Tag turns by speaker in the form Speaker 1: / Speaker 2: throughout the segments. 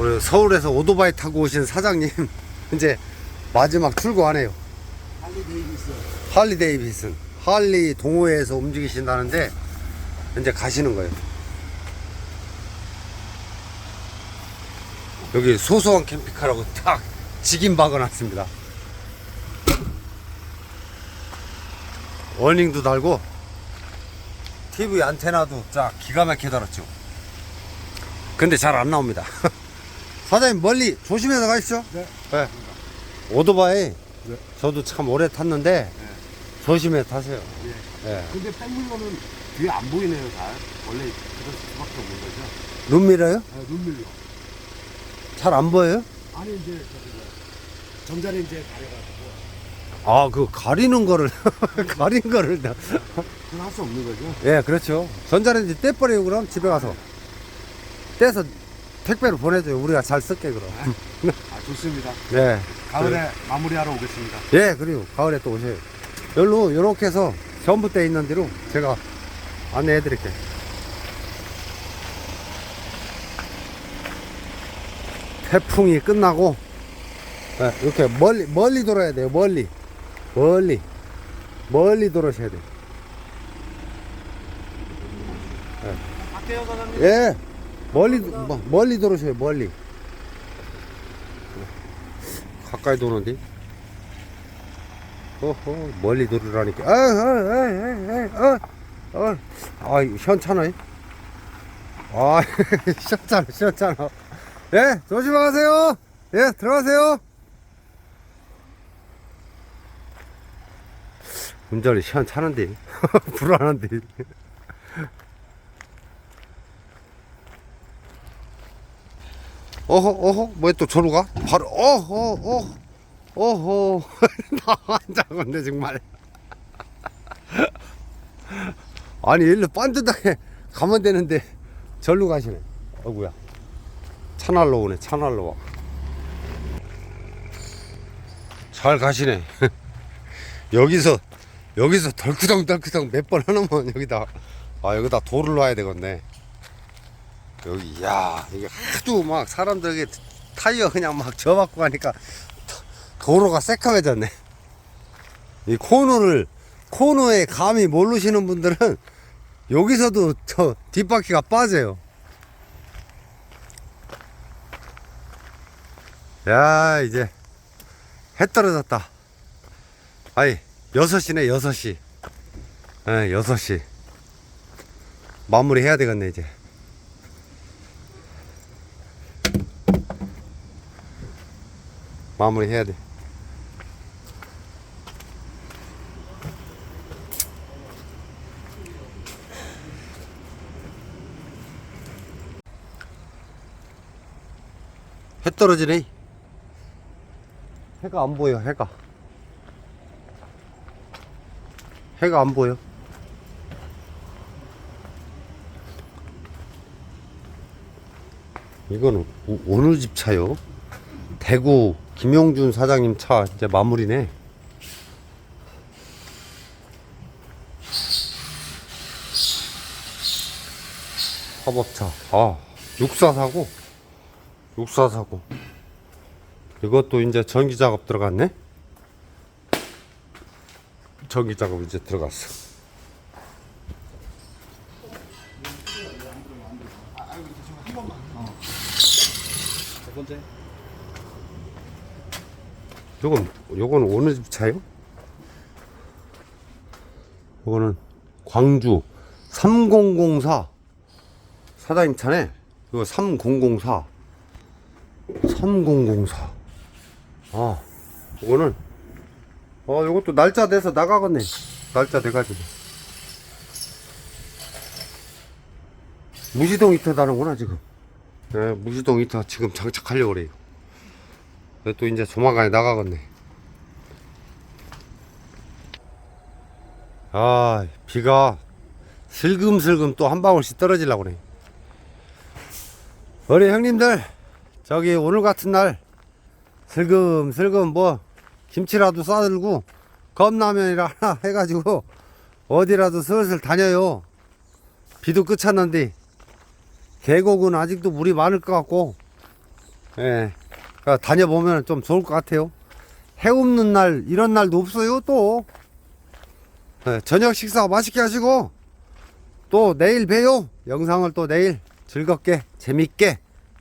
Speaker 1: 오늘 서울에서 오토바이 타고 오신 사장님 이제 마지막 출고하네요.
Speaker 2: 할리 데이비스.
Speaker 1: 할리 데이비슨 할리 동호회에서 움직이신다는데 이제 가시는 거예요. 여기 소소한 캠핑카라고 딱 직인 박아놨습니다. 워닝도 달고 TV 안테나도 쫙 기가 막히게 달았죠. 근데 잘 안 나옵니다. 사장님 멀리 조심해서 가십시오.
Speaker 2: 네.
Speaker 1: 네. 오토바이
Speaker 2: 네.
Speaker 1: 저도 참 오래 탔는데 조심해 타세요.
Speaker 2: 예.
Speaker 1: 예.
Speaker 2: 근데 뺑물로는 뒤에 안 보이네요, 잘. 원래 그럴 수밖에 없는 거죠.
Speaker 1: 눈 밀어요?
Speaker 2: 아, 눈 밀려.
Speaker 1: 잘 안 보여요?
Speaker 2: 아니, 이제, 저기, 뭐, 전자레인지에 가려가지고.
Speaker 1: 아, 그 가리는 거를 가린 거를 다-
Speaker 2: 그건 할 수 없는 거죠.
Speaker 1: 예, 그렇죠. 전자레인지 떼버리고 그럼 집에 가서 떼서 택배로 보내줘요. 우리가 잘 쓸게 그럼.
Speaker 2: 아, 좋습니다.
Speaker 1: 네.
Speaker 2: 가을에 마무리하러 오겠습니다.
Speaker 1: 예, 그리고 가을에 또 오세요. 여기로 요렇게 해서 전봇대 있는 데로 제가 안내해 드릴게요. 태풍이 끝나고 예, 이렇게 멀리 멀리 돌아야 돼요. 멀리 멀리 멀리 돌아셔야 돼요.
Speaker 2: 갈게요, 사장님.
Speaker 1: 예, 멀리 뭐, 멀리 돌아셔요. 멀리 가까이 도는데. 어허 멀리 돌으라니까. 아, 아, 아, 아, 아, 아, 아? 아, 시원찮아, 시원찮아. 예, 조심하세요. 예, 들어가세요. 운전이 시원찮은데, 불안한데. 어허, 어허, 왜또 저로 가? 바로, 어허, 어허, 어허. 나 환장한데, 정말. 아니, 일로 반듯하게 가면 되는데, 절로 가시네. 어구야. 차날로 오네, 차날로 와. 잘 가시네. 여기서, 여기서 덜크덩덜크덩 몇 번 하놓으면 여기다, 아, 여기다 돌을 놔야 되겠네. 여기 야 이게 하도 막 사람들에게 타이어 그냥 막 가니까 도- 도로가 새카매졌네. 이 코너를 코너에 감이 모르시는 분들은 여기서도 저 뒷바퀴가 빠져요. 야 이제 해 떨어졌다. 아이 6시네 6시. 예 6시. 마무리 해야 되겠네 이제 마무리 해야 돼. 해 떨어지네. 해가 안 보여, 해가. 해가 안 보여. 이거는 오- 어느 집 차요? 대구 김용준 사장님 차 이제 마무리네. 화법차. 아, 육사 사고. 육사 사고. 이것도 이제 전기 작업 들어갔네. 전기 작업 이제 들어갔어.
Speaker 2: 첫 번째.
Speaker 1: 요건 요건 어느 집 차요? 요거는 광주 3004 사장님 차네. 이거 3004 3004. 아, 요거는 어 요것도 날짜 돼서 나가겠네. 날짜 돼 가지고. 무시동 히터 다는구나 지금. 네, 무시동 히터 지금 장착하려고 그래요. 또 이제 조만간에 나가겠네. 아, 비가 슬금슬금 또 한 방울씩 떨어지려고 그래. 우리 형님들, 저기 오늘 같은 날 슬금슬금 뭐 김치라도 싸들고 컵라면이라 하나 해가지고 어디라도 슬슬 다녀요. 비도 끝쳤는데 계곡은 아직도 물이 많을 것 같고 예. 그러니까 다녀보면 좀 좋을 것 같아요. 해 없는 날, 이런 날도 없어요, 또. 예, 저녁 식사 맛있게 하시고, 또 내일 봬요. 영상을 또 내일 즐겁게, 재밌게,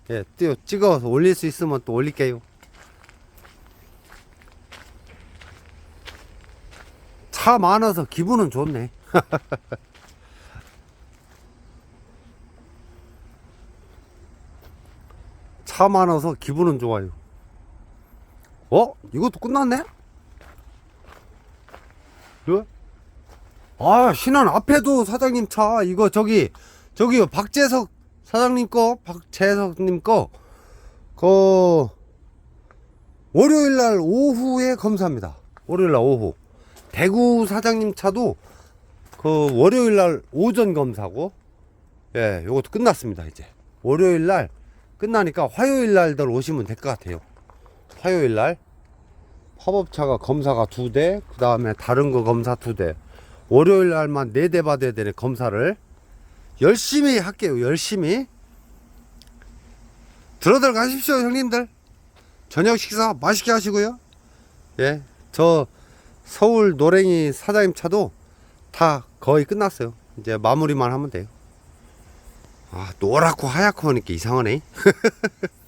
Speaker 1: 예, 찍어서 올릴 수 있으면 또 올릴게요. 차 많아서 기분은 좋네. 차 많아서 기분은 좋아요. 어? 이것도 끝났네? 그? 아, 신안 앞에도 사장님 차, 이거 저기, 저기 박재석 사장님 거, 박재석님 거, 그, 월요일 날 오후에 검사합니다. 월요일 날 오후. 대구 사장님 차도 그 월요일 날 오전 검사고, 예, 요것도 끝났습니다, 이제. 월요일 날 끝나니까 화요일 날들 오시면 될 것 같아요. 화요일 날 팝업차가 검사가 두 대, 그 다음에 다른 거 검사 두 대. 월요일 날만 네 대 받아야 되는 검사를 열심히 할게요. 열심히. 들어들 가십시오, 형님들. 저녁 식사 맛있게 하시고요. 예, 저 서울 노랭이 사장님 차도 다 거의 끝났어요. 이제 마무리만 하면 돼요. 아, 노랗고 하얗고 하니까 이상하네.